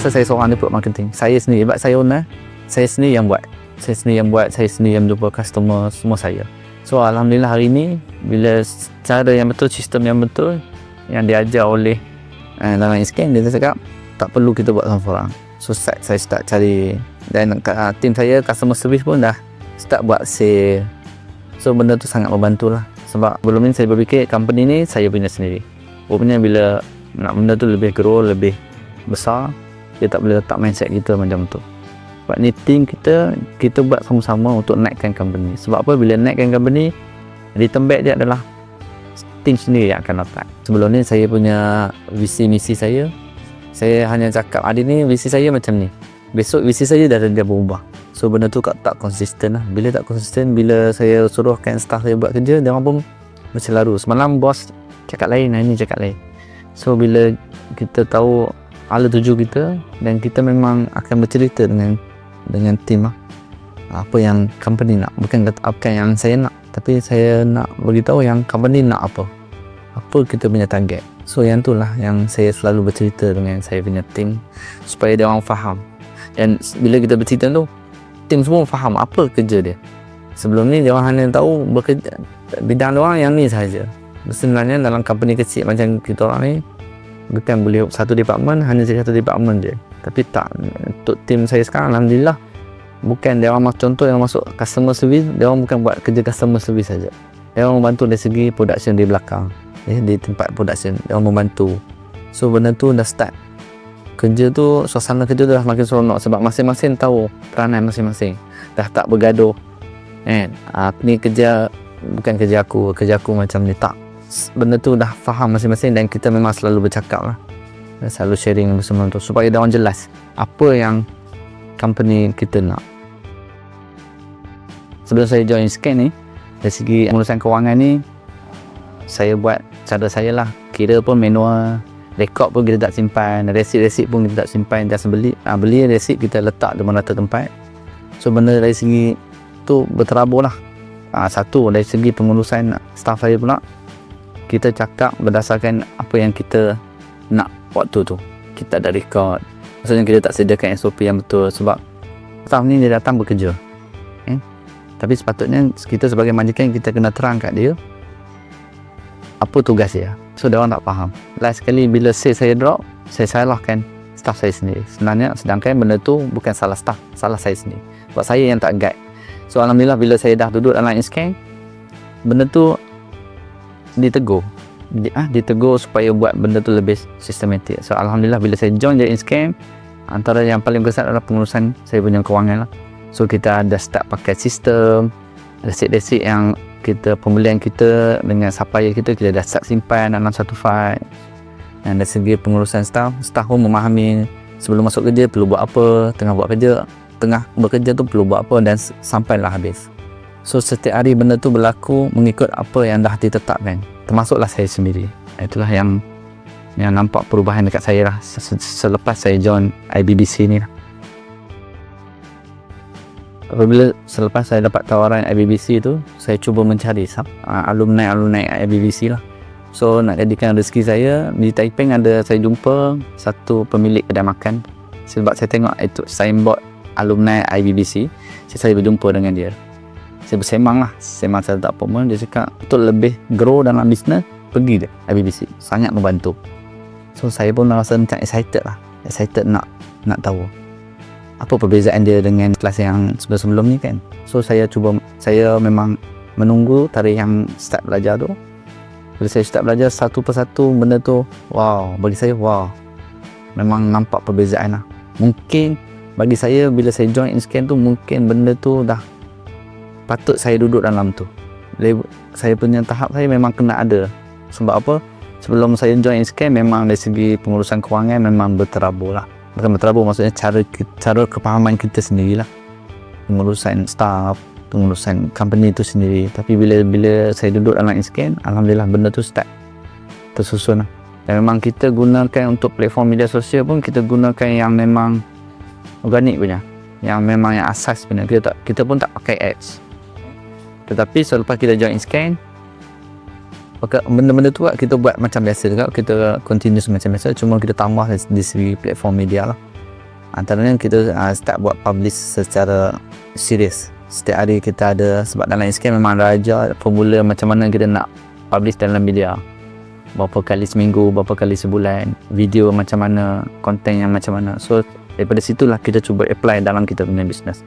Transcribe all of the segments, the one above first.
pasal saya seorang network marketing. Saya sendiri sebab saya owner saya sendiri yang buat. Saya sendiri yang buat saya sendiri yang jumpa customer semua saya. So Alhamdulillah hari ni bila cara yang betul sistem yang betul yang diajar oleh uh, dalam scan dia cakap tak perlu kita buat seorang so start, saya start cari dan uh, tim saya customer service pun dah start buat sale. So benda tu sangat membantu lah. Sebab belum ni saya berfikir company ni saya punya sendiri. Rupanya bila nak benda tu lebih grow lebih besar dia tak boleh letak mindset kita macam tu. Sebab ni team kita kita buat sama-sama untuk naikkan company. Sebab apa? Bila naikkan company return back dia adalah team sendiri yang akan letak. Sebelum ni saya punya visi misi saya saya hanya cakap hari ni visi saya macam ni. Besok visi saya dah dah berubah. So benda tu tak konsisten lah. Bila tak konsisten bila saya suruhkan staff saya buat kerja dia pun macam laru semalam bos cakap lain hari ni cakap lain. So bila kita tahu ala tuju kita dan kita memang akan bercerita dengan dengan tim lah apa yang company nak. Bukan kata apa yang saya nak tapi saya nak beritahu yang company nak apa. Apa kita punya target. So yang tu lah yang saya selalu bercerita dengan saya punya tim supaya dia orang faham. Dan bila kita bercerita tu tim semua faham apa kerja dia. Sebelum ni dia orang hanya tahu bekerja bidang dia orang yang ni saja sebenarnya dalam company kecil macam kita orang ni bukan boleh satu department hanya satu department je. Tapi tak untuk tim saya sekarang Alhamdulillah bukan dia orang contoh yang masuk customer service dia orang bukan buat kerja customer service saja. Dia orang membantu dari segi production di belakang eh, di tempat production. Dia orang membantu. So benda tu dah start. Kerja tu suasana kerja tu dah makin seronok sebab masing-masing tahu peranan masing-masing. Dah tak bergaduh. Kan eh, ni kerja bukan kerja aku kerja aku macam ni. Tak benda tu dah faham masing-masing dan kita memang selalu bercakap lah. Selalu sharing bersama tu supaya dia orang jelas apa yang company kita nak. Sebelum saya join scan ni dari segi urusan kewangan ni saya buat cara saya lah. Kira pun manual rekod pun kita tak simpan resit-resit pun kita tak simpan. Just beli ha, beli resit kita letak di mana tempat. So benda dari segi tu berterabur lah. Ha, satu dari segi pengurusan staff saya pula kita cakap berdasarkan apa yang kita nak waktu tu. Kita ada record. Maksudnya kita tak sediakan SOP yang betul sebab staff ni dia datang bekerja. Eh? tapi sepatutnya kita sebagai majikan kita kena terang kat dia. Apa tugas dia? So dia orang tak faham. Last sekali bila say saya drop saya salahkan staff saya sendiri. Sebenarnya sedangkan benda tu bukan salah staff salah saya sendiri. Sebab saya yang tak guide. So Alhamdulillah bila saya dah duduk dalam scan benda tu ditegur. Di, ah, ditegur supaya buat benda tu lebih sistematik. So Alhamdulillah bila saya join jadi scam antara yang paling besar adalah pengurusan saya punya kewangan lah. So kita ada start pakai sistem resit-resit yang kita pembelian kita dengan supplier kita kita dah start simpan dalam satu file. Dan dari segi pengurusan staff staff pun memahami sebelum masuk kerja perlu buat apa tengah buat kerja tengah bekerja tu perlu buat apa dan sampailah habis so setiap hari benda tu berlaku mengikut apa yang dah ditetapkan. Termasuklah saya sendiri. Itulah yang yang nampak perubahan dekat saya lah. Selepas saya join IBBC ni lah. Apabila selepas saya dapat tawaran IBBC tu saya cuba mencari uh, alumni-alumni IBBC lah. So nak jadikan rezeki saya di Taiping ada saya jumpa satu pemilik kedai makan. Sebab saya tengok itu signboard alumni IBBC saya, saya berjumpa dengan dia saya bersemang lah. Semang saya tak apa dia cakap untuk lebih grow dalam bisnes pergi dia IBBC sangat membantu. So saya pun rasa macam excited lah. Excited nak nak tahu apa perbezaan dia dengan kelas yang sebelum-sebelum ni kan? So saya cuba saya memang menunggu tarikh yang start belajar tu. Bila saya start belajar satu persatu benda tu wow bagi saya wow. Memang nampak perbezaan lah. Mungkin bagi saya bila saya join InScan tu mungkin benda tu dah patut saya duduk dalam tu. Saya punya tahap saya memang kena ada. Sebab apa? Sebelum saya join scam memang dari segi pengurusan kewangan memang berterabur lah. Bukan berterabur maksudnya cara cara kepahaman kita sendiri lah pengurusan staff pengurusan company itu sendiri. Tapi bila bila saya duduk dalam scam Alhamdulillah benda tu start tersusun lah. Dan memang kita gunakan untuk platform media sosial pun kita gunakan yang memang organik punya. Yang memang yang asas sebenarnya kita tak kita pun tak pakai ads tetapi selepas kita join scan benda-benda tu kita buat macam biasa juga. Kita continue macam biasa. Cuma kita tambah di segi platform media lah. Antaranya kita uh, start buat publish secara serius setiap hari kita ada sebab dalam Instagram memang ajar formula macam mana kita nak publish dalam media. Berapa kali seminggu berapa kali sebulan video macam mana konten yang macam mana. So daripada situlah kita cuba apply dalam kita punya business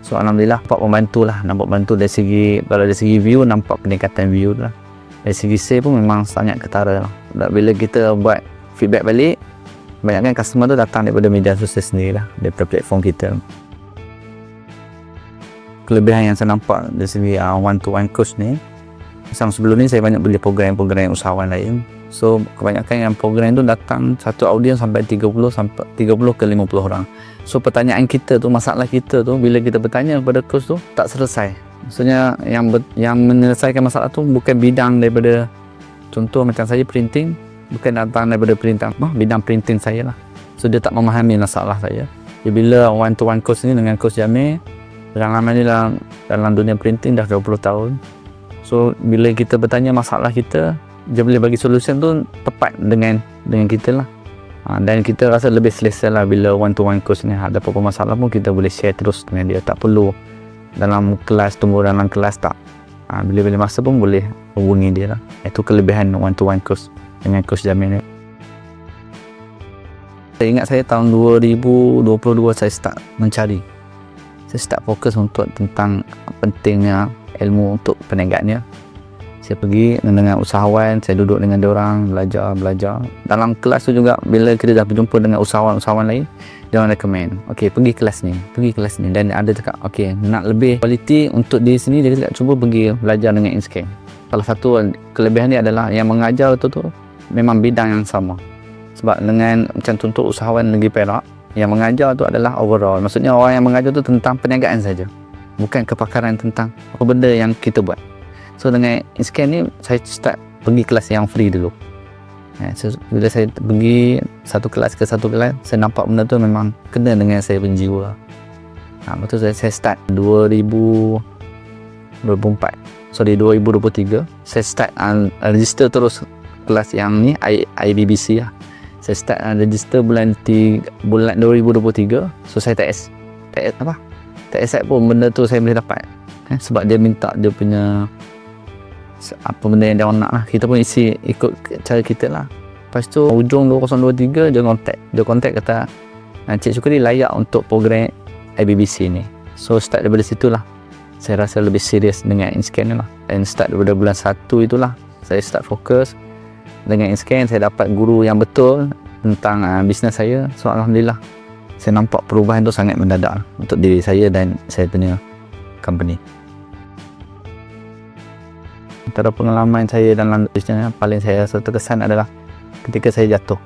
so Alhamdulillah nampak membantu lah. Nampak membantu dari segi kalau dari segi view nampak peningkatan view lah. Dari segi sale pun memang sangat ketara lah. Bila kita buat feedback balik banyak kan customer tu datang daripada media sosial sendiri lah daripada platform kita. Kelebihan yang saya nampak dari segi uh, one to one coach ni Macam sebelum ni saya banyak beli program-program usahawan lain. So kebanyakan yang program tu datang satu audiens sampai 30 sampai 30 ke 50 orang. So pertanyaan kita tu, masalah kita tu bila kita bertanya kepada coach tu tak selesai. Maksudnya yang ber, yang menyelesaikan masalah tu bukan bidang daripada contoh macam saya printing bukan datang daripada printing oh, bidang printing saya lah. So dia tak memahami masalah saya. Jadi bila one to one coach ni dengan coach Jamil Pengalaman ni dalam, dalam dunia printing dah 20 tahun So bila kita bertanya masalah kita, dia boleh bagi solution tu tepat dengan dengan kita lah. Ha, dan kita rasa lebih selesa lah bila one to one coach ni ada apa-apa masalah pun kita boleh share terus dengan dia. Tak perlu dalam kelas, tunggu dalam kelas tak. Ha, bila-bila masa pun boleh hubungi dia lah. Itu kelebihan one to one coach dengan Jamil ni. Saya ingat saya tahun 2022 saya start mencari. Saya start fokus untuk tentang pentingnya ilmu untuk perniagaannya saya pergi dengan usahawan saya duduk dengan orang belajar belajar. Dalam kelas tu juga bila kita dah berjumpa dengan usahawan-usahawan lain dia orang recommend ok pergi kelas ni pergi kelas ni. Dan ada cakap ok nak lebih kualiti untuk di sini dia cakap cuba pergi belajar dengan InScan. Salah satu kelebihan dia adalah yang mengajar tu tu memang bidang yang sama. Sebab dengan macam contoh usahawan negeri Perak yang mengajar tu adalah overall. Maksudnya orang yang mengajar tu tentang perniagaan saja bukan kepakaran tentang apa benda yang kita buat so dengan InScan ni saya start pergi kelas yang free dulu. Ya, so, bila saya pergi satu kelas ke satu kelas saya nampak benda tu memang kena dengan saya punya jiwa. Ha, betul saya, saya start 2024 sorry 2023 saya start uh, register terus kelas yang ni I, IBBC lah. Saya start uh, register bulan 3, bulan 2023 so saya TS TS apa? Tak accept pun benda tu saya boleh dapat. Eh, sebab dia minta dia punya apa benda yang dia nak lah. Kita pun isi ikut cara kita lah. Lepas tu hujung 2023 dia kontak dia kontak kata Cik Syukri layak untuk program IBBC ni. So start daripada situ lah. Saya rasa lebih serius dengan InScan ni lah. And start daripada bulan 1 itulah saya start fokus dengan InScan. Saya dapat guru yang betul tentang uh, bisnes saya. So Alhamdulillah saya nampak perubahan tu sangat mendadak untuk diri saya dan saya punya company antara pengalaman saya dalam bisnes paling saya rasa terkesan adalah ketika saya jatuh.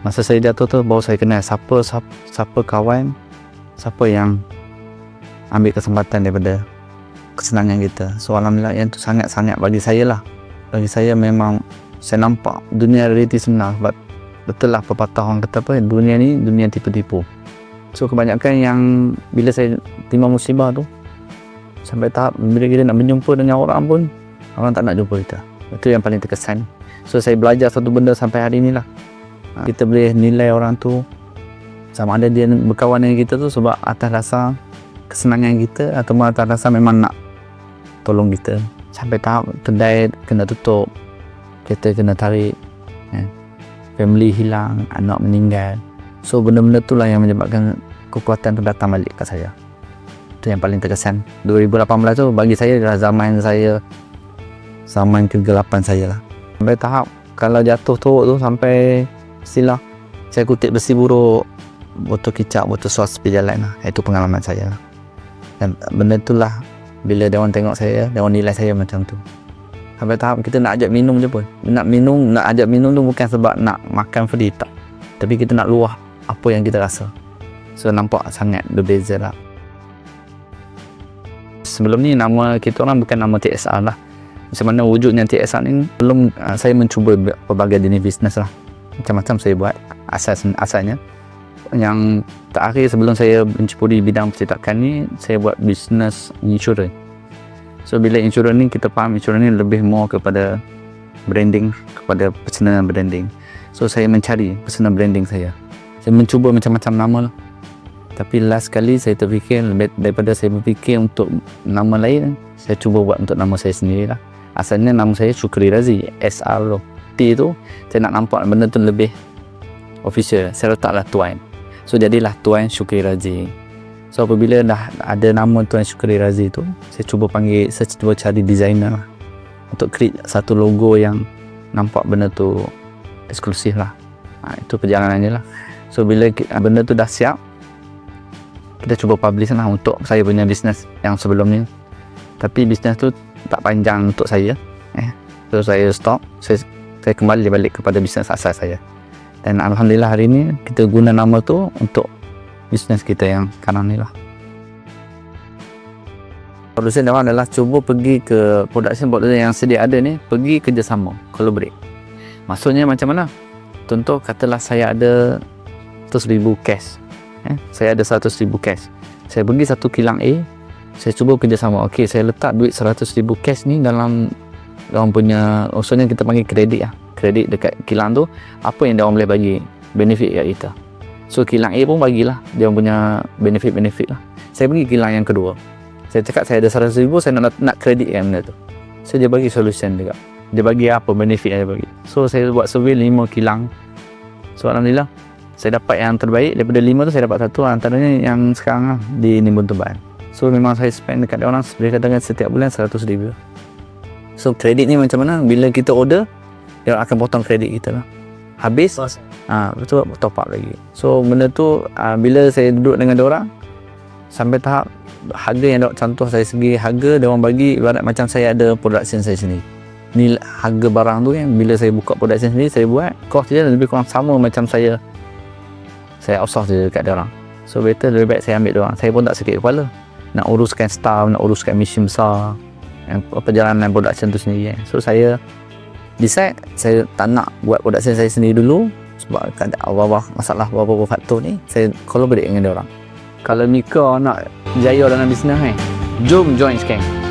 Masa saya jatuh tu baru saya kenal siapa, siapa siapa kawan siapa yang ambil kesempatan daripada kesenangan kita. So Alhamdulillah yang tu sangat-sangat bagi saya lah. Bagi saya memang saya nampak dunia realiti sebenar sebab betul lah pepatah orang kata apa dunia ni dunia tipu-tipu. So kebanyakan yang bila saya timah musibah tu sampai tahap bila kita nak berjumpa dengan orang pun orang tak nak jumpa kita itu yang paling terkesan so saya belajar satu benda sampai hari ni lah ha, kita boleh nilai orang tu sama ada dia berkawan dengan kita tu sebab atas dasar kesenangan kita atau atas dasar memang nak tolong kita sampai tahap kedai kena tutup kita kena tarik ya family hilang, anak meninggal. So benda-benda tu lah yang menyebabkan kekuatan tu datang balik kat saya. Itu yang paling terkesan. 2018 tu bagi saya adalah zaman saya zaman kegelapan saya lah. Sampai tahap kalau jatuh teruk tu sampai silah saya kutip besi buruk botol kicap, botol sos pergi jalan lah. Itu pengalaman saya lah. Dan benda tu lah bila dia orang tengok saya, dia orang nilai saya macam tu sampai tahap kita nak ajak minum je pun nak minum nak ajak minum tu bukan sebab nak makan free tak tapi kita nak luah apa yang kita rasa so nampak sangat berbeza lah sebelum ni nama kita orang bukan nama TSR lah macam mana wujudnya TSR ni belum uh, saya mencuba pelbagai jenis bisnes lah. Macam-macam saya buat asas asalnya. Yang terakhir sebelum saya menceburi bidang percetakan ni saya buat bisnes insurans So bila insurans ni kita faham insurans ni lebih more kepada branding kepada personal branding. So saya mencari personal branding saya. saya mencuba macam-macam nama lah. Tapi last kali saya terfikir daripada saya berfikir untuk nama lain saya cuba buat untuk nama saya sendiri lah asalnya nama saya Syukri Razi SR tu saya nak nampak benda tu lebih official. Saya letaklah Tuan. So jadilah Tuan Syukri Razi. So apabila dah ada nama Tuan Syukri Razi tu saya cuba panggil saya cuba cari designer lah. Untuk create satu logo yang nampak benda tu eksklusif lah. Ha, itu perjalanannya lah. So bila ki- benda tu dah siap kita cuba publish lah untuk saya punya bisnes yang sebelum ni tapi bisnes tu tak panjang untuk saya eh. So saya stop. Saya, saya kembali balik kepada bisnes asal saya. Dan Alhamdulillah hari ni kita guna nama tu untuk bisnes kita yang sekarang ni lah. Solution dia adalah cuba pergi ke production production yang sedia ada ni pergi kerjasama collaborate. Maksudnya macam mana? Contoh katalah saya ada 100,000 cash eh, saya ada 100,000 cash. Saya pergi satu kilang A saya cuba kerjasama. Ok saya letak duit 100,000 cash ni dalam orang punya maksudnya kita panggil kredit lah. Kredit dekat kilang tu apa yang dia orang boleh bagi benefit kat kita. So kilang A pun bagilah. Dia orang punya benefit-benefit lah. Saya pergi kilang yang kedua. Saya cakap saya ada 100,000 saya nak nak kredit yang benda tu. So dia bagi solution juga dia bagi apa benefit yang dia bagi. So saya buat survey 5 kilang. So Alhamdulillah saya dapat yang terbaik. Daripada 5 tu saya dapat satu. Antaranya yang sekarang lah di Nimbun Tuban so memang saya spend dekat dia orang boleh katakan setiap bulan 100 ribu. So kredit ni macam mana? Bila kita order dia akan potong kredit kita lah. Habis ah betul top up lagi. So benda tu ah, bila saya duduk dengan dia orang sampai tahap harga yang dok contoh saya segi harga dia orang bagi ibarat macam saya ada production saya sendiri. Ni harga barang tu kan bila saya buka production sendiri saya buat cost dia lebih kurang sama macam saya saya outsource je dekat dia orang. So better lebih baik saya ambil dia orang. Saya pun tak sakit kepala nak uruskan staff nak uruskan mesin besar yang perjalanan production tu sendiri kan. so saya decide saya tak nak buat production saya sendiri dulu sebab ada apa-apa masalah apa-apa faktor ni saya collaborate dengan dia orang kalau Mika nak jaya dalam bisnes kan jom join sekarang